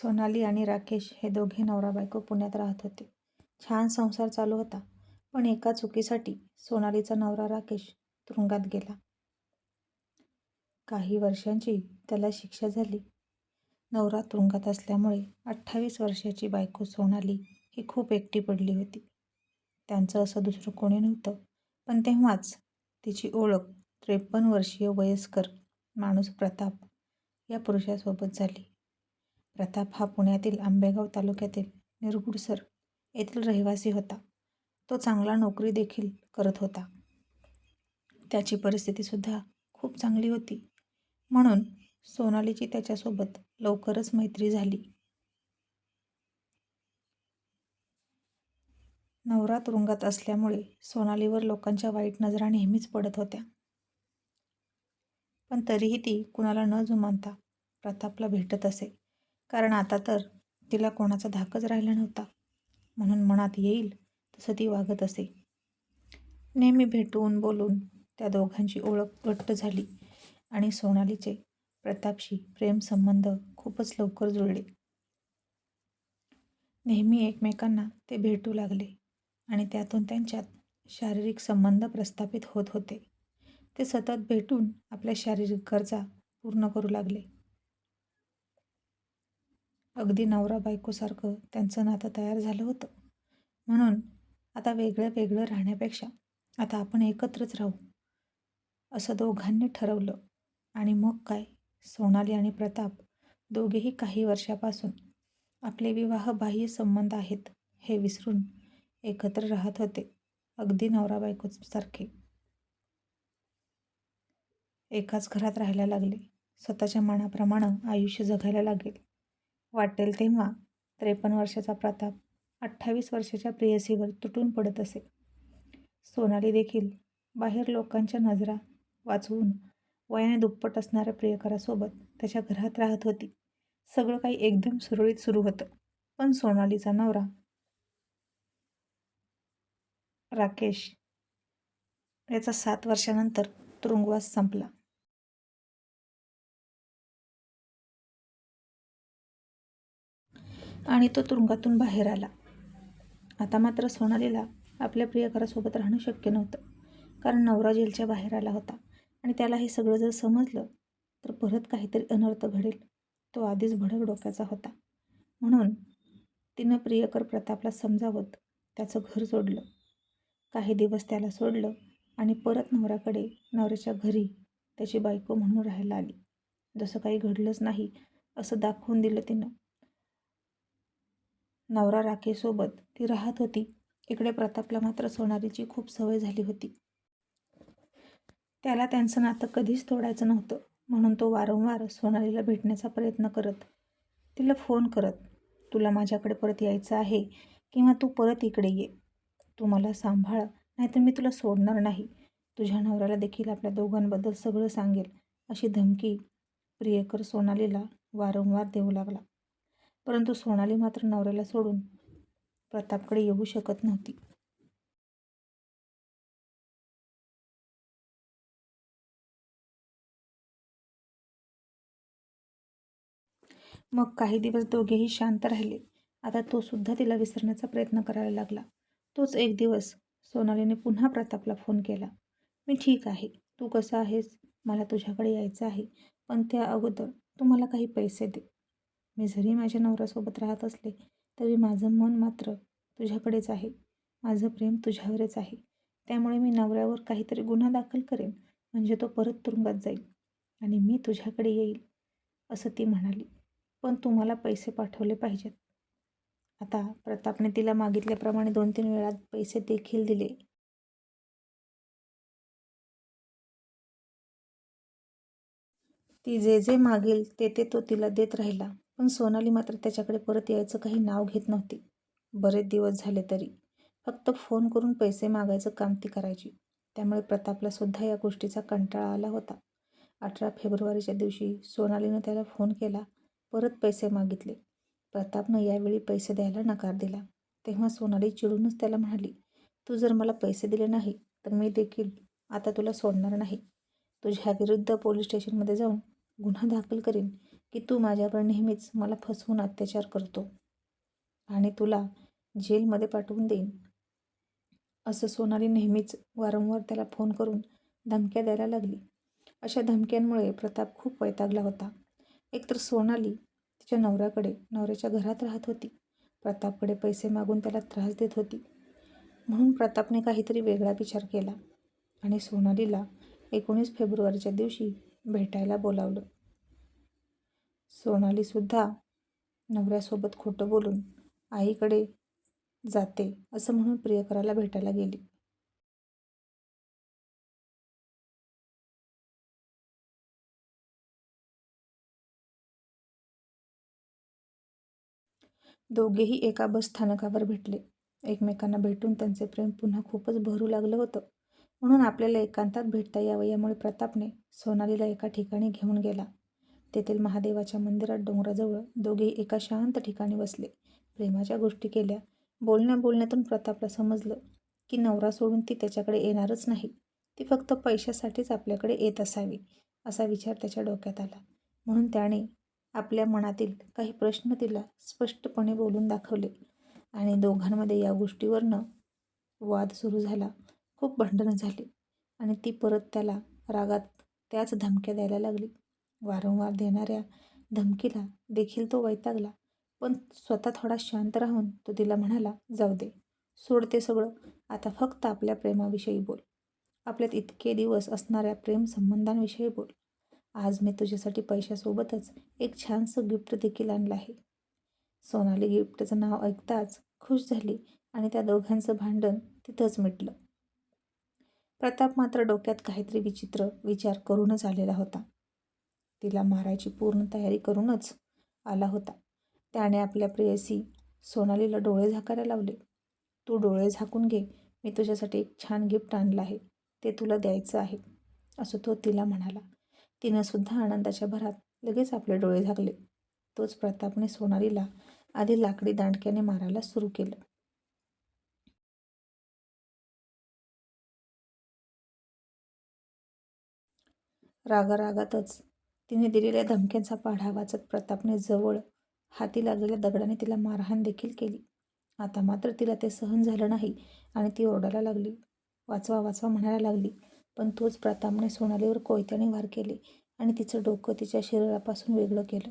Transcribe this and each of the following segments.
सोनाली आणि राकेश हे दोघे नवरा बायको पुण्यात राहत होते. छान संसार चालू होता. पण एका चुकीसाठी सोनालीचा नवरा राकेश तुरुंगात गेला. काही वर्षांची त्याला शिक्षा झाली. नवरा तुरुंगात असल्यामुळे अठ्ठावीस वर्षाची बायको सोनाली ही खूप एकटी पडली होती. त्यांचं असं दुसरं कोणी नव्हतं. पण तेव्हाच तिची ओळख त्रेपन्न वर्षीय वयस्कर माणूस प्रताप या पुरुषासोबत झाली. प्रताप हा पुण्यातील आंबेगाव तालुक्यातील निरगुडसर येथील रहिवासी होता. तो चांगला नोकरी देखील करत होता. त्याची परिस्थितीसुद्धा खूप चांगली होती. म्हणून सोनालीची त्याच्यासोबत लवकरच मैत्री झाली. नवरा तुरुंगात असल्यामुळे सोनालीवर लोकांच्या वाईट नजरा नेहमीच पडत होत्या. पण तरीही ती कुणाला न जुमानता प्रतापला भेटत असे. कारण आता तर तिला कोणाचा धाकच राहिला नव्हता. म्हणून मनात येईल तसं ती वागत असे. नेहमी भेटून बोलून त्या दोघांची ओळख घट्ट झाली आणि सोनालीचे प्रतापशी प्रेमसंबंध खूपच लवकर जुळले. नेहमी एकमेकांना ते भेटू लागले आणि त्यातून त्यांच्यात शारीरिक संबंध प्रस्थापित होत होते. ते सतत भेटून आपल्या शारीरिक गरजा पूर्ण करू लागले. अगदी नवरा बायकोसारखं त्यांचं नातं तयार झालं होतं. म्हणून आता वेगळं वेगळं राहण्यापेक्षा आता आपण एकत्रच राहू असं दोघांनी ठरवलं आणि मग काय सोनाली आणि प्रताप दोघेही काही वर्षापासून आपले विवाहबाह्य संबंध आहेत हे विसरून एकत्र राहत होते. अगदी नवरा बायकोसारखे. एकाच घरात राहायला लागले. स्वतःच्या मनाप्रमाणं आयुष्य जगायला लागेल वाटेल तेव्हा त्रेपन्न वर्षाचा प्रताप अठ्ठावीस वर्षाच्या प्रेयसीवर तुटून पडत असे. सोनाली देखील बाहेर लोकांच्या नजरा वाचवून वयाने दुप्पट असणाऱ्या प्रियकरासोबत त्याच्या घरात राहत होती. सगळं काही एकदम सुरळीत सुरू होतं. पण सोनालीचा नवरा राकेश याचा सात वर्षानंतर तुरुंगवास संपला. आणि तो तुरुंगातून बाहेर आला. आता मात्र सोनालीला आपल्या प्रियकरासोबत राहणं शक्य नव्हतं. कारण नवरा जेलच्या बाहेर आला होता आणि त्याला हे सगळं जर समजलं तर परत काहीतरी अनर्थ घडेल. तो आधीच भडक डोक्याचा होता. म्हणून तिनं प्रियकर प्रतापला समजावत त्याचं घर सोडलं. काही दिवस त्याला सोडलं आणि परत नवऱ्याकडे नवऱ्याच्या घरी त्याची बायको म्हणून राहायला आली. जसं काही घडलंच नाही असं दाखवून दिलं तिनं. नवरा राखेसोबत ती राहत होती. इकडे प्रतापला मात्र सोनालीची खूप सवय झाली होती. त्याला त्यांचं नातं कधीच तोडायचं नव्हतं. म्हणून तो वारंवार सोनालीला भेटण्याचा प्रयत्न करत. तिला फोन करत, तुला माझ्याकडे परत यायचं आहे किंवा तू परत इकडे ये. तू मला सांभाळ नाहीतर मी तुला सोडणार नाही. तुझ्या नवऱ्याला देखील आपल्या दोघांबद्दल सगळं सांगेल अशी धमकी प्रियकर सोनालीला वारंवार देऊ लागला. परंतु सोनाली मात्र नवऱ्याला सोडून प्रतापकडे येऊ शकत नव्हती. मग काही दिवस दोघेही शांत राहिले. आता तो सुद्धा तिला विसरण्याचा प्रयत्न करायला लागला. तोच एक दिवस सोनालीने पुन्हा प्रतापला फोन केला. मी ठीक आहे. तू कसा आहेस? मला तुझ्याकडे यायचं आहे. पण त्या अगोदर तू मला काही पैसे दे. मी जरी माझ्या नवऱ्यासोबत राहत असले तरी माझं मन मात्र तुझ्याकडेच आहे. माझं प्रेम तुझ्यावरच आहे. त्यामुळे मी नवऱ्यावर काहीतरी गुन्हा दाखल करेन म्हणजे तो परत तुरुंगात जाईल आणि मी तुझ्याकडे येईल असं ती म्हणाली. पण तुम्हाला पैसे पाठवले पाहिजेत. आता प्रतापने तिला मागितल्याप्रमाणे दोन तीन वेळात पैसे देखील दिले. ती जे जे मागेल ते ते तो तिला देत राहिला. पण सोनाली मात्र त्याच्याकडे परत यायचं काही नाव घेत नव्हती. बरेच दिवस झाले तरी. फक्त फोन करून पैसे मागायचं काम ती करायची. त्यामुळे प्रतापला सुद्धा या गोष्टीचा कंटाळा आला होता. अठरा फेब्रुवारीच्या दिवशी सोनालीनं त्याला फोन केला. परत पैसे मागितले. प्रतापनं यावेळी पैसे द्यायला नकार दिला. तेव्हा सोनाली चिडूनच त्याला म्हणाली, तू जर मला पैसे दिले नाही तर मी देखील आता तुला सोडणार नाही. तुझ्याविरुद्ध पोलीस स्टेशनमध्ये जाऊन गुन्हा दाखल करीन की तू माझ्यावर नेहमीच मला फसवून अत्याचार करतो आणि तुला जेलमध्ये पाठवून देईन. असं सोनाली नेहमीच वारंवार त्याला फोन करून धमक्या द्यायला लागली. अशा धमक्यांमुळे प्रताप खूप वैतागला होता. एकतर सोनाली तिच्या नवऱ्याकडे नवऱ्याच्या घरात राहत होती. प्रतापकडे पैसे मागून त्याला त्रास देत होती. म्हणून प्रतापने काहीतरी वेगळा विचार केला आणि सोनालीला एकोणीस फेब्रुवारीच्या दिवशी भेटायला बोलावलं. सोनालीसुद्धा नवऱ्यासोबत खोटं बोलून आईकडे जाते असं म्हणून प्रियकराला भेटायला गेली. दोघेही एका बस स्थानकावर भेटले. एकमेकांना भेटून त्यांचे प्रेम पुन्हा खूपच भरू लागलं होतं. म्हणून आपल्याला एकांतात भेटता यावं यामुळे प्रतापने सोनालीला एका ठिकाणी घेऊन गेला. तेथील महादेवाच्या मंदिरात डोंगराजवळ दोघेही एका शांत ठिकाणी बसले. प्रेमाच्या गोष्टी केल्या. बोलण्या बोलण्यातून प्रतापला समजलं की नवरा सोडून ती त्याच्याकडे येणारच नाही. ती फक्त पैशासाठीच आपल्याकडे येत असावी असा विचार त्याच्या डोक्यात आला. म्हणून त्याने आपल्या मनातील काही प्रश्न तिला स्पष्टपणे बोलून दाखवले आणि दोघांमध्ये या गोष्टीवरनं वाद सुरू झाला. खूप भांडणं झाली आणि ती परत त्याला रागात त्याच धमक्या द्यायला लागली. वारंवार देणाऱ्या धमकीला देखील तो वैतागला. पण स्वतः थोडा शांत राहून तो तिला म्हणाला जाऊ दे सोड ते सगळं. आता फक्त आपल्या प्रेमाविषयी बोल. आपल्यात इतके दिवस असणाऱ्या प्रेम संबंधांविषयी बोल. आज मी तुझ्यासाठी पैशासोबतच एक छानसं गिफ्ट देखील आणलं आहे. सोनाली गिफ्टचं नाव ऐकताच खुश झाली आणि त्या दोघांचं भांडण तिथंच मिटलं. प्रताप मात्र डोक्यात काहीतरी विचित्र विचार करूनच आलेला होता. तिला मारायची पूर्ण तयारी करूनच आला होता. त्याने आपल्या प्रेयसी सोनालीला डोळे झाकायला लावले. तू डोळे झाकून घे. मी तुझ्यासाठी एक छान गिफ्ट आणलं आहे. ते तुला द्यायचं आहे. असं तो तिला म्हणाला. तिनं सुद्धा आनंदाच्या भरात लगेच आपले डोळे झाकले. तोच प्रतापने सोनालीला आधी लाकडी दांडक्याने मारायला सुरू केलं. रागारागातच तिने दिलेल्या धमक्यांचा पाढा वाचत प्रतापने जवळ हाती लागलेल्या दगडाने तिला मारहाण देखील केली. आता मात्र तिला ते सहन झालं नाही आणि ती ओरडायला लागली. वाचवा वाचवा म्हणायला लागली पण तोच प्रतापने सोनालीवर कोयत्याने वार केले आणि तिचं डोकं तिच्या शरीरापासून वेगळं केलं.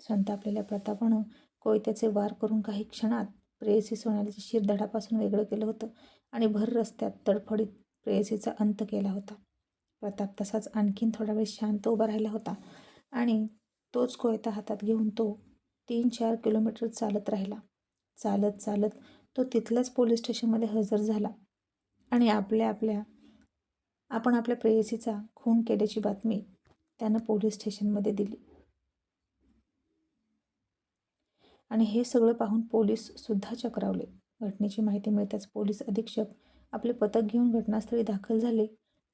संतापलेल्या प्रतापानं कोयत्याचे वार करून काही क्षणात प्रेयसी सोनालीच्या शिरधडापासून वेगळं केलं होतं आणि भर रस्त्यात तडफडीत प्रेयसीचा अंत केला होता. प्रताप तसाच आणखीन थोडा वेळ शांत उभा राहिला होता. आणि तोच कोयता हातात घेऊन तो तीन चार किलोमीटर चालत राहिला. चालत चालत तो तिथल्याच पोलीस स्टेशनमध्ये हजर झाला. आणि आपल्या आपल्या आपण आपल्या प्रेयसीचा खून केल्याची बातमी त्यानं पोलीस स्टेशनमध्ये दिली. आणि हे सगळं पाहून पोलीससुद्धा चक्रावले. घटनेची माहिती मिळताच पोलीस अधीक्षक आपले पथक घेऊन घटनास्थळी दाखल झाले.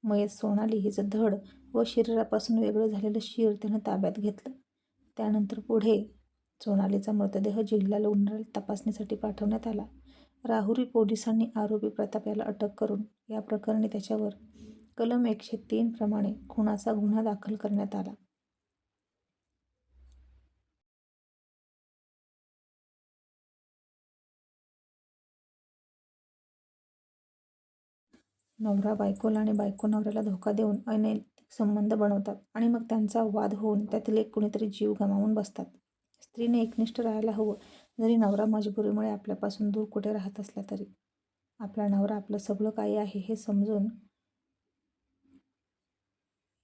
मयत सोनाली हिचं धड व शरीरापासून वेगळं झालेलं शिर त्यानं ताब्यात घेतलं. त्यानंतर पुढे सोनालीचा मृतदेह जिल्हा लोणारला तपासणीसाठी पाठवण्यात आला. राहुरी पोलिसांनी आरोपी प्रताप याला अटक करून या प्रकरणी त्याच्यावर कलम एकशे तीन प्रमाणे खुनाचा गुन्हा दाखल करण्यात आला. नवरा बायकोला आणि बायको नवऱ्याला धोका देऊन अनैतिक संबंध बनवतात आणि मग त्यांचा वाद होऊन त्यातील एक कुणीतरी जीव गमावून बसतात. स्त्रीने एकनिष्ठ राहायला हवं जरी नवरा मजबुरीमुळे आपल्यापासून दूर कुठे राहत असला तरी. आपला नवरा आपलं सगळं काही आहे हे समजून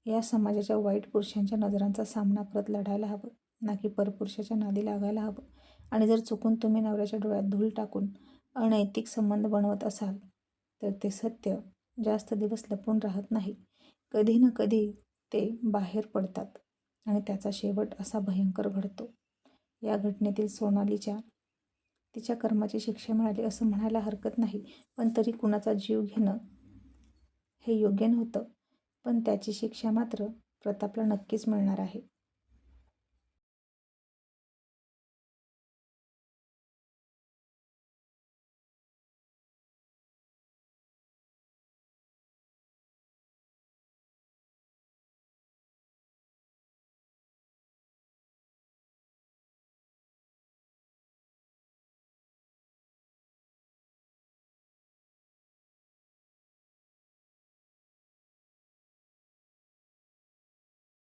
या समाजाच्या वाईट पुरुषांच्या नजरांचा सामना करत लढायला हवं ना की परपुरुषाच्या नादी लागायला हवं. आणि जर चुकून तुम्ही नवऱ्याच्या डोळ्यात धूल टाकून अनैतिक संबंध बनवत असाल तर ते सत्य जास्त दिवस लपून राहत नाही. कधी ना कधी ते बाहेर पडतात आणि त्याचा शेवट असा भयंकर घडतो. या घटनेतील सोनालीच्या तिच्या कर्माची शिक्षा मिळाली असं म्हणायला हरकत नाही पण तरी कुणाचा जीव घेणं हे योग्य नव्हतं. पण त्याची शिक्षा मात्र प्रतापला नक्कीच मिळणार आहे.